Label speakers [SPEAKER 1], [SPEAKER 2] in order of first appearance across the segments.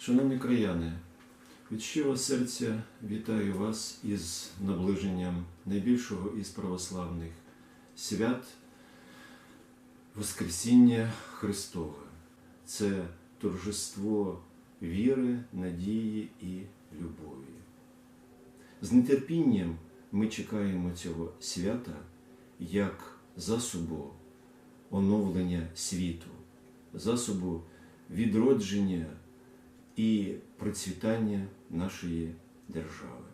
[SPEAKER 1] Шановні краяни, від щирого серця вітаю вас із наближенням найбільшого із православних свят Воскресіння Христове. Це торжество віри, надії і любові. З нетерпінням ми чекаємо цього свята як засобу оновлення світу, засобу відродження і процвітання нашої держави.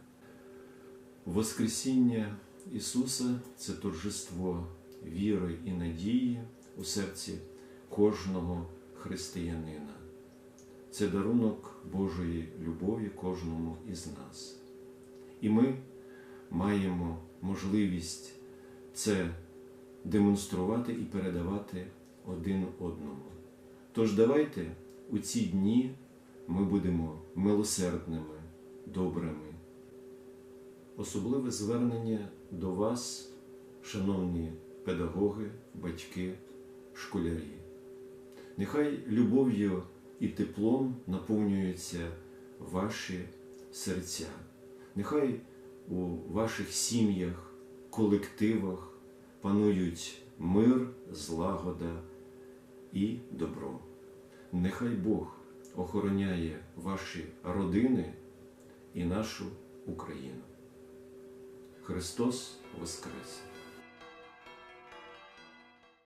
[SPEAKER 1] Воскресіння Ісуса це торжество віри і надії у серці кожного християнина. Це дарунок Божої любові кожному із нас. І ми маємо можливість це демонструвати і передавати один одному. Тож давайте у ці дні ми будемо милосердними, добрими. Особливе звернення до вас, шановні педагоги, батьки, школярі. Нехай любов'ю і теплом наповнюються ваші серця. Нехай у ваших сім'ях, колективах панують мир, злагода і добро. Нехай Бог охороняє ваші родини і нашу Україну. Христос Воскрес!